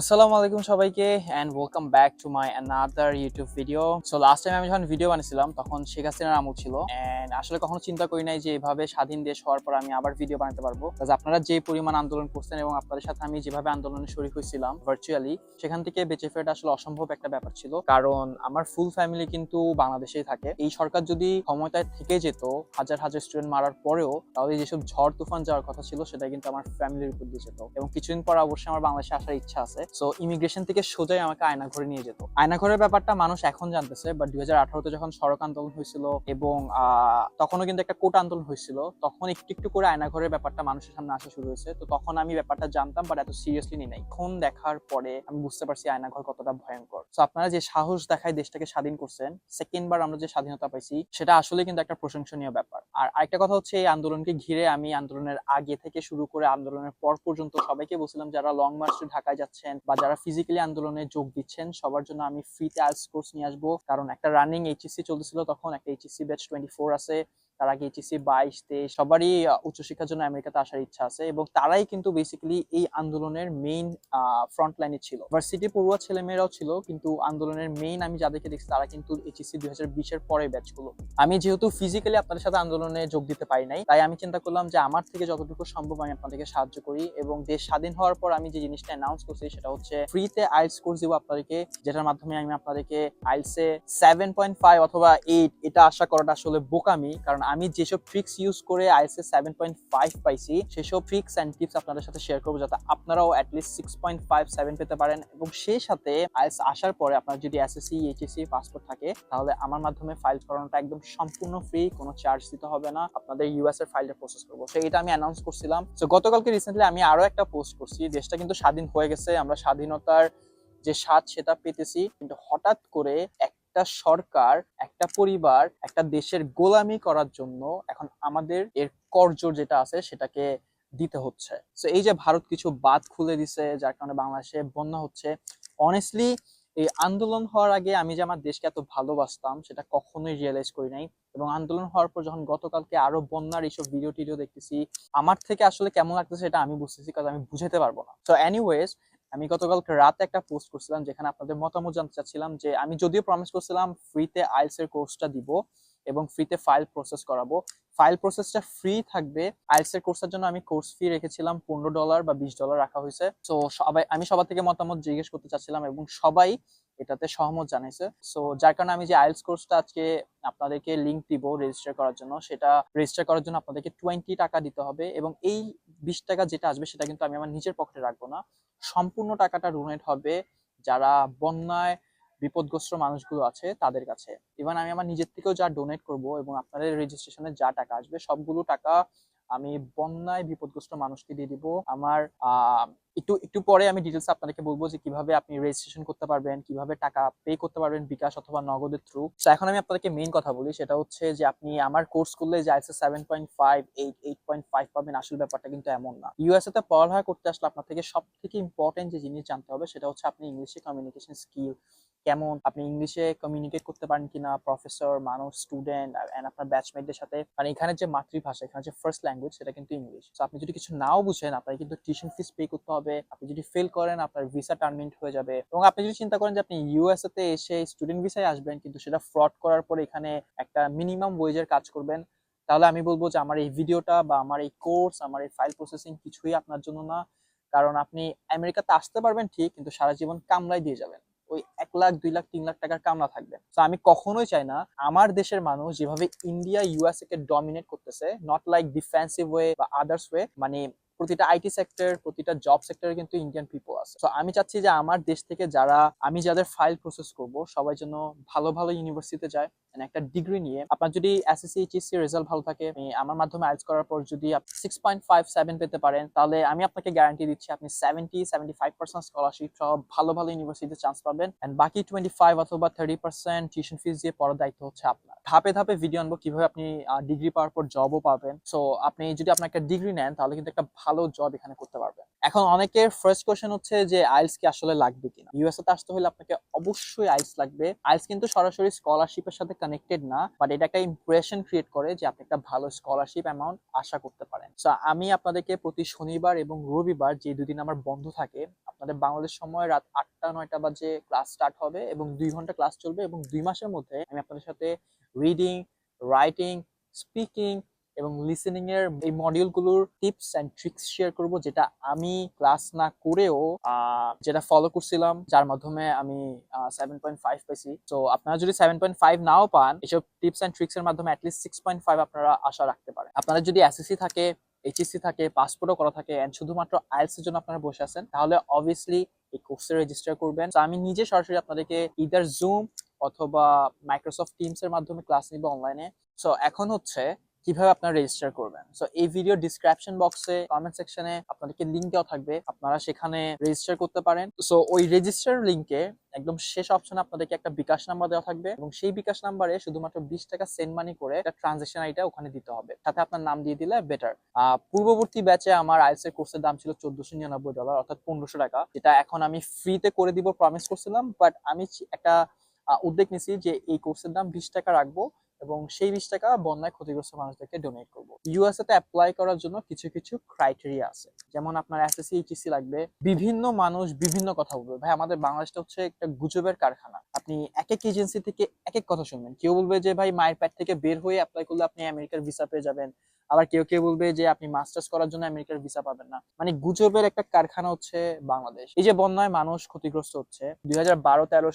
আসসালামু আলাইকুম সবাইকে and welcome back to my another YouTube video so last time আমি যখন ভিডিও বানিয়েছিলাম, তখন শেখ হাসিনার আমল ছিল। অ্যান্ড আসলে কখনো চিন্তা করি নাই যে এভাবে স্বাধীন দেশ হওয়ার পর আমি আবার ভিডিও বানাতে পারব। আপনারা যে পরিমাণ আন্দোলন করছেন এবং আপনাদের সাথে আমি যেভাবে আন্দোলনে শরীক হয়েছিলাম ভার্চুয়ালি সেখান থেকে বেঁচে ফেরাটা আসলে অসম্ভব একটা ব্যাপার ছিল। কারণ আমার ফুল ফ্যামিলি কিন্তু বাংলাদেশেই থাকে। এই সরকার যদি ক্ষমতায় থেকে যেত, হাজার হাজার স্টুডেন্ট মারার পরেও, তাহলে যেসব ঝড় তুফান যাওয়ার কথা ছিল, সেটা কিন্তু আমার ফ্যামিলির উপর দিয়ে যেত। এবং কিছুদিন পর অবশ্যই আমার বাংলাদেশে আসার ইচ্ছা আছে। সো ইমিগ্রেশন থেকে সোজাই আমাকে আয়না ঘরে নিয়ে যেত। আয়না ঘরের ব্যাপারটা মানুষ এখন জানতেছে বাট দুই হাজার আঠারোতে যখন সড়ক আন্দোলন হয়েছিল এবং তখনও কিন্তু একটা কোটা আন্দোলন হয়েছিল, তখন একটু একটু করে আয়না ঘরের ব্যাপারটা মানুষের সামনে আসা শুরু হয়েছে। তো তখন আমি ব্যাপারটা জানতাম বাট এত সিরিয়াসলি নিই নাই। এখন দেখার পরে আমি বুঝতে পারছি আয়না ঘর কতটা ভয়ঙ্কর। তো আপনারা যে সাহস দেখায় দেশটাকে স্বাধীন করছেন সেকেন্ড বার আমরা যে স্বাধীনতা পাইছি, সেটা আসলে কিন্তু একটা প্রশংসনীয় ব্যাপার। আর আরেকটা কথা হচ্ছে, এই আন্দোলনকে ঘিরে আমি আন্দোলনের আগে থেকে শুরু করে আন্দোলনের পর পর্যন্ত সবাইকে বলছিলাম, যারা লং মার্চ ঢাকায় যাচ্ছেন বা যারা ফিজিক্যালি আন্দোলনে যোগ দিচ্ছেন, সবার জন্য আমি ফ্রিতে আর্টস কোর্স নিয়ে আসব। কারণ একটা রানিং এইচএসসি চলতেছিল তখন একটা এইচএসসি ব্যাচ টোয়েন্টি ফোর আছে। তার আগে এইচএসসি বাইশ, তেইশ, সবারই উচ্চশিক্ষার জন্য আমেরিকাতে আসার ইচ্ছা আছে এবং তারাই কিন্তু বেসিক্যালি এই আন্দোলনের মেইন ফ্রন্ট লাইনে ছিল। ভার্সিটি পড়ুয়া ছেলেমেয়েরাও ছিল, কিন্তু আন্দোলনের মেইন আমি যাদেরকে দেখছি তারা কিন্তু এইচএসসি দুই হাজার বিশের পরে ব্যাচগুলো আমি যেহেতু ফিজিক্যালি আপনাদের সাথে আন্দোলনে যোগ দিতে পারি নাই, তাই আমি চিন্তা করলাম যে আমার থেকে যতটুকু সম্ভব আমি আপনাদেরকে সাহায্য করি এবং দেশ স্বাধীন হওয়ার পর আমি যে জিনিসটা অ্যানাউন্স করছি সেটা হচ্ছে ফ্রিতে আইলস কোর্স দিব আপনাদেরকে, যেটার মাধ্যমে আমি আপনাদেরকে আইলসে সেভেন পয়েন্ট ফাইভ অথবা এইট এটা আশা করাটা আসলে বোকামি, কারণ আমি যেসব ট্রিক্স ইউজ করে আইএলসে সেভেন পয়েন্ট ফাইভ পাইছি, সেসব ট্রিক্স অ্যান্ড টিপস আপনাদের সাথে শেয়ার করব যাতে আপনারাও at least six point five seven পেতে পারেন এবং সেই সাথে আইএলস আসার পরে আপনার যদি এসএসসি এইচএসসি পাসপোর্ট থাকে, তাহলে আমার মাধ্যমে ফাইল করানোটা একদম সম্পূর্ণ ফ্রি কোনো চার্জ দিতে হবে না, আপনাদের ইউএস এর ফাইলটা প্রসেস করব। তো এটা আমি অ্যানাউন্স করছিলাম। তো গতকালকে রিসেন্টলি আমি আরও একটা পোস্ট করছি, দেশটা কিন্তু স্বাধীন হয়ে গেছে, আমরা স্বাধীনতার যে স্বাদ সেটা পেতেছি, কিন্তু হঠাৎ করে একটা সরকার, একটা পরিবার, একটা দেশের গোলামি করার জন্য এখন আমাদের এর করজোর যেটা আছে সেটাকে দিতে হচ্ছে। তো এই যে ভারত কিছু বাদ খুলে দিছে, যার কারণে বাংলাদেশে বন্যা হচ্ছে অনেস্টলি এই আন্দোলন হওয়ার আগে আমি যে আমার দেশকে এত ভালোবাসতাম, সেটা কখনোই রিয়েলাইজ করি নাই। এবং আন্দোলন হওয়ার পর যখন গতকালকে আরও বন্যার এইসব ভিডিও টিডিও দেখতেছি, আমার থেকে আসলে কেমন লাগতেছে সেটা আমি বুঝতেছি, কারণ আমি বুঝাতে পারব না। তো এনিওয়েজ আমি গতকালকে রাতে একটা পোস্ট করছিলাম যেখানে আপনাদের মতামত জানতে চাচ্ছিলাম যে আমি যদিও প্রমিস করছিলাম ফ্রিতে আইলস এর কোর্সটা দিব এবং ফ্রিতে ফাইল প্রসেস করাবো। ফাইল প্রসেসটা ফ্রি থাকবে। আইলস এর কোর্সের জন্য আমি কোর্স ফি রেখেছিলাম পনেরো ডলার বা বিশ ডলার রাখা হয়েছে। তো সবাই, আমি সবার থেকে মতামত জিজ্ঞেস করতে চাচ্ছিলাম এবং সবাই এটাতে সহমত জানিয়েছে সো যার কারণে আমি যে আইলস কোর্সটা আজকে আপনাদেরকে লিংক দিব রেজিস্টার করার জন্য, সেটা রেজিস্টার করার জন্য আপনাদেরকে টোয়েন্টি টাকা দিতে হবে এবং এই বিশ টাকা যেটা আসবে সেটা কিন্তু আমি আমার নিজের পকেটে রাখব না। সম্পূর্ণ টাকাটা ডোনেট হবে যারা বন্যায় বিপদগ্রস্ত মানুষগুলো আছে তাদের কাছে। ইভেন আমি আমার নিজের থেকেও যা ডোনেট করব এবং আপনাদের রেজিস্ট্রেশনে যা টাকা আসবে, সবগুলো টাকা আমি বন্যায় বিপদগ্রস্ত মানুষকে দিয়ে দিব। আমার একটু একটু পরে আমি ডিটেলস আপনাদেরকে বলব যে কীভাবে আপনি রেজিস্ট্রেশন করতে পারবেন, কীভাবে টাকা পে করতে পারবেন বিকাশ অথবা নগদের থ্রু তো এখন আমি আপনাদেরকে মেইন কথা বলি, সেটা হচ্ছে যে আপনি আমার কোর্স করলে যে আইসে seven point five eight eight point five পাবেন, আসল ব্যাপারটা কিন্তু এমন না। ইউএসএ তে পড়ালেখা করতে আসলে আপনার থেকে সব থেকে ইম্পর্টেন্ট যে জিনিস জানতে হবে, সেটা হচ্ছে আপনি ইংলিশে কমিউনিকেশন স্কিল কেমন? আপনি ইংলিশে কমিউনিকেট করতে পারেন কিনা? প্রফেসর মানুষ স্টুডেন্ট এন্ড আপনার ব্যাচমেটদের সাথে। মানে এখানে যে মাতৃভাষা, এখানে যে ফার্স্ট ল্যাঙ্গুয়েজ সেটা কিন্তু ইংলিশ তো আপনি যদি কিছু নাও বুঝেন আপনার কিন্তু টিউশন ফিস পে করতে হবে। আপনি যদি ফেল করেন, আপনার ভিসা টার্মিনেট হয়ে যাবে। এবং আপনি যদি চিন্তা করেন যে আপনি ইউএসএ তে এসে স্টুডেন্ট ভিসায় আসবেন, কিন্তু সেটা ফ্রড করার পরে এখানে একটা মিনিমাম ওয়েজের কাজ করবেন, তাহলে আমি বলব যে আমার এই ভিডিওটা বা আমার এই কোর্স আমার এই ফাইল প্রসেসিং কিছুই আপনার জন্য না। কারণ আপনি আমেরিকাতে আসতে পারবেন ঠিক, কিন্তু সারা জীবন কামলাই দিয়ে যাবেন। ওই এক লাখ, দুই লাখ, তিন লাখ টাকার কামলা থাকবে। তো আমি কখনোই চাই না আমার দেশের মানুষ যেভাবে ইন্ডিয়া ইউএসএ কে ডমিনেট করতেছে নট লাইক ডিফেন্সিভ ওয়ে বা আদার্স ওয়ে মানে প্রতিটা আইটি সেক্টর প্রতিটা জব সেক্টরে কিন্তু ইন্ডিয়ান পিপল আছে। তো আমি চাচ্ছি যে আমার দেশ থেকে যারা, আমি যাদের ফাইল প্রসেস করব, সবাই যেন ভালো ভালো ইউনিভার্সিটিতে যায় একটা ডিগ্রি নিয়ে। আপনার যদি এসএসসি এইচএসসি রেজাল্ট ভালো থাকে আমার মাধ্যমে আইলস করার পর যদি সিক্স পয়েন্ট ফাইভ সেভেন পেতে পারেন, তাহলে আমি আপনাকে গ্যারান্টি দিচ্ছি আপনি seventy seventy five percent scholarship সহ ভালো ভালো ইউনিভার্সিটিতে চান্স পাবেন। এন্ড বাকি টোয়েন্টি ফাইভ অথবা থার্টি পার্সেন্ট টিউশন ফিস দিয়ে পড়ার দায়িত্ব হচ্ছে আপনার। ধাপে ধাপে ভিডিও আনব, কীভাবে আপনি ডিগ্রি পাওয়ার পর জবও পাবেন। সো আপনি যদি আপনার একটা ডিগ্রি নেন, তাহলে কিন্তু একটা ভালো জব এখানে করতে পারবেন। এখন অনেকের ফার্স্ট কোশ্চেন হচ্ছে যে আইলস কি আসলে লাগবে কিনা? ইউএসএ আসতে হলে আপনাকে অবশ্যই আইলস লাগবে। আইলস কিন্তু সরাসরি স্কলারশিপের সাথে কানেক্টেড না বাট এটা একটা ইমপ্রেশন ক্রিয়েট করে যে, আপনি একটা ভালো স্কলারশিপ অ্যামাউন্ট আশা করতে পারেন। সো আমি আপনাদেরকে প্রতি শনিবার এবং রবিবার যে দুদিন আমার বন্ধ থাকে, আপনাদের বাংলাদেশ সময় রাত আটটা, নয়টা বাজে ক্লাস স্টার্ট হবে এবং দুই ঘণ্টা ক্লাস চলবে এবং দুই মাসের মধ্যে আমি আপনাদের সাথে রিডিং রাইটিং স্পিকিং এবং লিসেনিং এর এই মডিউলগুলোর টিপস অ্যান্ড ট্রিক্স শেয়ার করব, যেটা আমি ক্লাস না করেও যেটা ফলো করছিলাম, যার মাধ্যমে আমি সেভেন পয়েন্ট ফাইভ তো আপনারা যদি সেভেন পয়েন্ট ফাইভ নাও পান, এসব টিপস অ্যান্ড ট্রিক্স এর মাধ্যমে অ্যাটলিস্ট সিক্স ফাইভ আপনারা আশা রাখতে পারেন। আপনারা যদি এসএসসি থাকে এইচএসসি থাকে পাসপোর্টও করা থাকে এন্ড শুধুমাত্র আইএলস এর জন্য আপনারা বসে আছেন, তাহলে অবভিয়াসলি এই কোর্সে রেজিস্টার করবেন। তো আমি নিজে সরাসরি আপনাদেরকে ইদার জুম অথবা মাইক্রোসফট টিমস এর মাধ্যমে ক্লাস নিব অনলাইনে সো এখন হচ্ছে কীভাবে আপনারা রেজিস্টার করবেন? সো এই ভিডিও ডিসক্রিপশন বক্সে কমেন্ট সেকশনে আপনাদেরকে লিংক দেওয়া থাকবে। আপনারা সেখানে রেজিস্টার করতে পারেন। সো ওই রেজিস্টার লিংকে একদম শেষ অপশনে আপনাদেরকে একটা বিকাশ নাম্বার দেওয়া থাকবে এবং সেই বিকাশ নাম্বারে শুধুমাত্র বিশ টাকা সেন্ড মানি করে একটা ট্রানজেকশন আইটা ওখানে দিতে হবে। সাথে আপনার নাম দিয়ে দিলে বেটার পূর্ববর্তী ব্যাচে আমার আইএলস এর কোর্সের দাম ছিল চোদ্দশো নিরানব্বই ডলার অর্থাৎ পনেরোশো টাকা। যেটা এখন আমি ফ্রিতে করে দিব প্রমিস করছিলাম। বাট আমি একটা উদ্যোগ নিছি যে এই কোর্সের দাম বিশ টাকা রাখব। এবং সেই বিশ টাকা বন্যায় ক্ষতিগ্রস্ত মানুষদেরকে ডোনেট করব। ইউএসএ তে অ্যাপ্লাই করার জন্য কিছু কিছু ক্রাইটেরিয়া আছে। যেমন আপনার এসএসসি এইচএসসি লাগবে, বিভিন্ন মানুষ বিভিন্ন কথা বলবে। ভাই, আমাদের বাংলাদেশটা হচ্ছে একটা গুজবের কারখানা। আপনি এক এক এজেন্সি থেকে এক এক কথা শুনবেন। কেউ বলবে যে, ভাই, মায়ের প্যাট থেকে বের হয়ে অ্যাপ্লাই করলে আপনি আমেরিকার ভিসা পেয়ে যাবেন। আবার কেউ কেউ বলবে যে আপনি মাস্টার্স করার জন্য আমেরিকার ভিসা পাবেন না। মানে গুজবের একটা কারখানা হচ্ছে বাংলাদেশ। এই যে বন্যায় মানুষ ক্ষতিগ্রস্ত হচ্ছে, দুই হাজার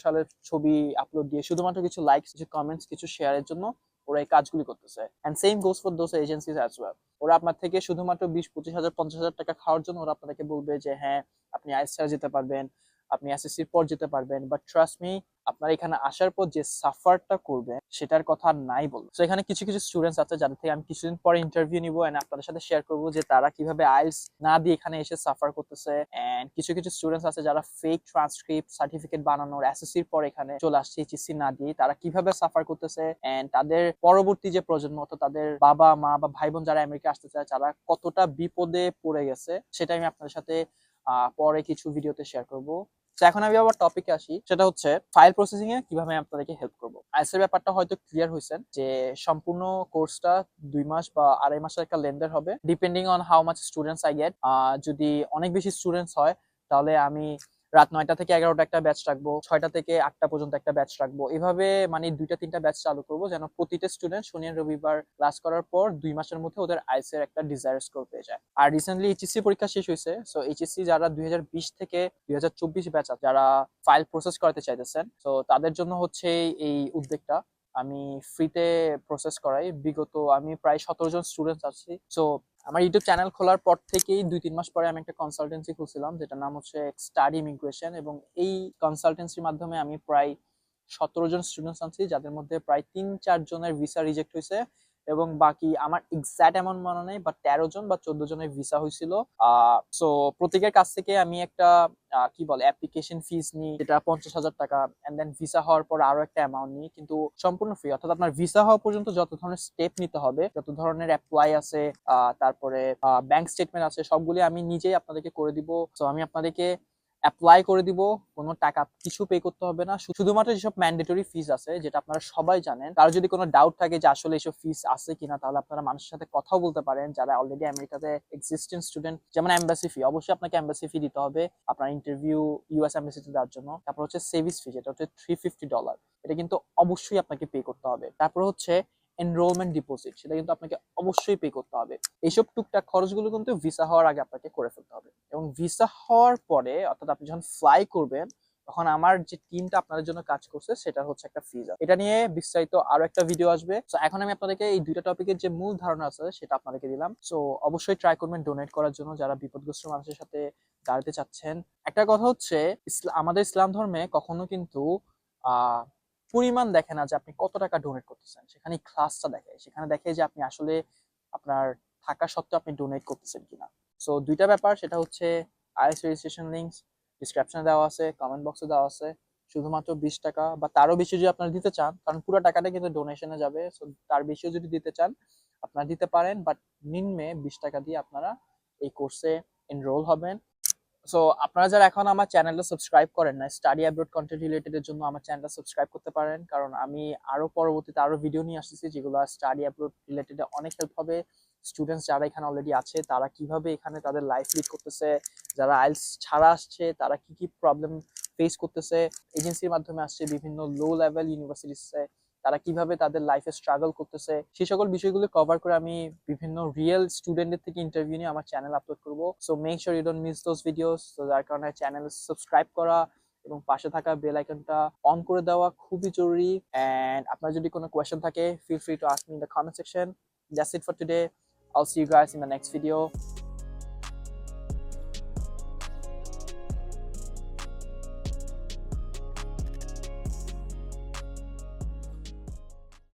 সালের ছবি আপলোড দিয়ে শুধুমাত্র কিছু লাইকস কিছু কমেন্টস কিছু শেয়ারের জন্য ওরা এই কাজগুলি করতেছে। And same goes for those agencies as well ওরা আপনার থেকে শুধুমাত্র বিশ, পঁচিশ হাজার, পঞ্চাশ হাজার টাকা খাওয়ার জন্য ওরা আপনাদেরকে বলবে যে হ্যাঁ আপনি আইএসআর যেতে পারবেন। আপনি এসএসসির পর যেতে পারবেন বাট ট্রাস্ট মি আপনার এখানে আসার পর যে সাফারটা করবেন, সেটার কথা নাই বলব তো এখানে কিছু কিছু স্টুডেন্টস আছে যাদের থেকে আমি কিছুদিন পরে ইন্টারভিউ নিবো এন্ড আপনাদের সাথে শেয়ার করব যে তারা কীভাবে আইএলস না দিয়ে এখানে এসে সাফার করতেছে এন্ড কিছু কিছু স্টুডেন্টস আছে যারা ফেক ট্রান্সক্রিপ্ট সার্টিফিকেট বানানোর এসএসসির পর এখানে চলে আসছে এইচএসসি না দিয়ে তারা কীভাবে সাফার করতেছে এন্ড তাদের পরবর্তী যে প্রজন্ম অর্থাৎ তাদের বাবা, মা বা ভাই বোন যারা আমেরিকা আসতে চায়, তারা কতটা বিপদে পড়ে গেছে সেটা আমি আপনাদের সাথে পরে কিছু ভিডিওতে শেয়ার করব। এখন আমি আবার টপিকে আসি। সেটা হচ্ছে ফাইল প্রসেসিং এ কীভাবে আমি আপনাদেরকে হেল্প করব। আইএস এর ব্যাপারটা হয়তো ক্লিয়ার হয়েছেন যে সম্পূর্ণ কোর্সটা দুই মাস বা আড়াই মাসের একটা লেন্ডার হবে। Depending on how much students I get যদি অনেক বেশি স্টুডেন্টস হয়, তাহলে আমি রাত নয়টা থেকে এগারোটা একটা ব্যাচ রাখব, ছয়টা থেকে আটটা পর্যন্ত একটা ব্যাচ রাখব। এভাবে মানে দুইটা, তিনটা ব্যাচ চালু করব যেন প্রতিটা স্টুডেন্ট শনি রবিবার ক্লাস করার পর দুই মাসের মধ্যে ওদের আইস এর একটা ডিজায়ার স্কোর পেয়ে যায়। আর রিসেন্টলি এইচএসসি পরীক্ষা শেষ হয়েছে সো এইচএসসি যারা দুই হাজার বিশ থেকে দুই হাজার চব্বিশ ব্যাচ আছে, যারা ফাইল প্রসেস করাতে চাইতেছেন তো তাদের জন্য হচ্ছে এই উদ্যোগটা। আমি ফ্রিতে প্রসেস করাই। বিগত আমি প্রায় সতেরো জন স্টুডেন্টস আছি সো আমার ইউটিউব চ্যানেল খোলার পর থেকেই দুই, তিন মাস পরে আমি একটা কনসালটেন্সি খুলছিলাম, যেটার নাম হচ্ছে স্টাডি ইমিগ্রেশন এবং এই কনসালটেন্সির মাধ্যমে আমি প্রায় সতেরো জন স্টুডেন্টস আনছি, যাদের মধ্যে প্রায় তিন চারজনের ভিসা রিজেক্ট হয়েছে। এবং বাকি আমার এক্সাক্ট এমন মনে নেই বা তেরো জন বা চোদ্দ জনের ভিসা হয়েছিল। সো প্রত্যেকের কাছ থেকে আমি একটা কি বলে অ্যাপ্লিকেশন ফিস নিই, যেটা পঞ্চাশ হাজার টাকা এন্ড দেন ভিসা হওয়ার পর আরও একটা অ্যামাউন্ট নিই, কিন্তু সম্পূর্ণ ফ্রি অর্থাৎ আপনার ভিসা হওয়া পর্যন্ত যত ধরনের স্টেপ নিতে হবে, যত ধরনের অ্যাপ্লাই আছে তারপরে ব্যাংক স্টেটমেন্ট আছে, সবগুলি আমি নিজেই আপনাদেরকে করে দিব। তো আমি আপনাদেরকে অ্যাপ্লাই করে দিব, কোনো টাকা কিছু পে করতে হবে না। শুধুমাত্র যেসব ম্যান্ডেটরি ফিস আছে, যেটা আপনারা সবাই জানেন, তার যদি কোনো ডাউট থাকে যে আসলে এসব ফিস আছে কিনা, তাহলে আপনারা মানুষের সাথে কথাও বলতে পারেন। যারা অলরেডি আমেরিকাতে এক্সিস্টেন্ট স্টুডেন্ট যেমন অ্যাম্বাসি ফি অবশ্যই আপনাকে অ্যাম্বাসি ফি দিতে হবে আপনার ইন্টারভিউ ইউএস এম্বাসিতে দেওয়ার জন্য। তারপর হচ্ছে সেভিস ফি যেটা হচ্ছে থ্রি ফিফটি ডলার এটা কিন্তু অবশ্যই আপনাকে পে করতে হবে। তারপর হচ্ছে এনরোলমেন্ট ডিপোজিট সেটা কিন্তু আপনাকে অবশ্যই পে করতে হবে। এইসব টুকটাক খরচগুলো কিন্তু ভিসা হওয়ার আগে আপনাকে করে ফেলতে হবে। এবং ভিসা হওয়ার পরে, অর্থাৎ আপনি যখন ফ্লাই করবেন, তখন আমার যে টিমটা আপনাদের জন্য কাজ করছে সেটা হচ্ছে একটা ফিজা এটা নিয়ে বিস্তারিত আরও একটা ভিডিও আসবে। তো এখন আমি আপনাদেরকে এই দুইটা টপিকের যে মূল ধারণা আছে, সেটা আপনাদেরকে দিলাম। সো অবশ্যই ট্রাই করবেন ডোনেট করার জন্য, যারা বিপদগ্রস্ত মানুষের সাথে দাঁড়াতে চাচ্ছেন। একটা কথা হচ্ছে আমাদের ইসলাম ধর্মে কখনো কিন্তু, আহ পরিমাণ দেখে না যে আপনি কত টাকা ডোনেট করতেছেন। সেখানে ক্লাসটা দেখে, সেখানে দেখে যে আপনি আসলে আপনার থাকা সত্ত্বেও আপনি ডোনেট করতেছেন কিনা। সো দুইটা ব্যাপার, সেটা হচ্ছে আইএস রেজিস্ট্রেশন লিঙ্কস ডিসক্রিপশনে দেওয়া আছে কমেন্ট বক্সে দেওয়া আছে, শুধুমাত্র বিশ টাকা বা তারও বেশি যদি আপনারা দিতে চান, কারণ পুরো টাকাটা কিন্তু ডোনেশনে যাবে সো তার বেশিও যদি দিতে চান, আপনারা দিতে পারেন বাট নিম্নে বিশ টাকা দিয়ে আপনারা এই কোর্সে এনরোল হবেন। সো আপনারা যারা এখন আমার চ্যানেলটা সাবস্ক্রাইব করেন না স্টাডি অ্যাব্রোড কন্টেন্ট রিলেটেডের জন্য আমার চ্যানেলটা সাবস্ক্রাইব করতে পারেন। কারণ আমি আরও পরবর্তীতে আরও ভিডিও নিয়ে আসতেছি যেগুলো স্টাডি অ্যাব্রোড রিলেটেড অনেক হেল্প হবে। স্টুডেন্টস যারা এখানে অলরেডি আছে, তারা কীভাবে এখানে তাদের লাইফ লিড করতেছে? যারা আইলস ছাড়া আসছে, তারা কি কি প্রবলেম ফেস করতেছে? এজেন্সির মাধ্যমে আসছে বিভিন্ন লো লেভেল ইউনিভার্সিটিসে তারা কীভাবে তাদের লাইফে স্ট্রাগল করতেছে সেই সকল বিষয়গুলো কভার করে আমি বিভিন্ন রিয়েল স্টুডেন্টদের থেকে ইন্টারভিউ নিয়ে আমার চ্যানেল আপলোড করব। So make sure you don't miss those videos যার কারণে চ্যানেল সাবস্ক্রাইব করা এবং পাশে থাকা বেল আইকনটা অন করে দেওয়া খুবই জরুরি। অ্যান্ড আপনার যদি কোনো কোয়েশ্চেন থাকে feel free to ask me in the comment section that's it for today I'll see you guys in the next video.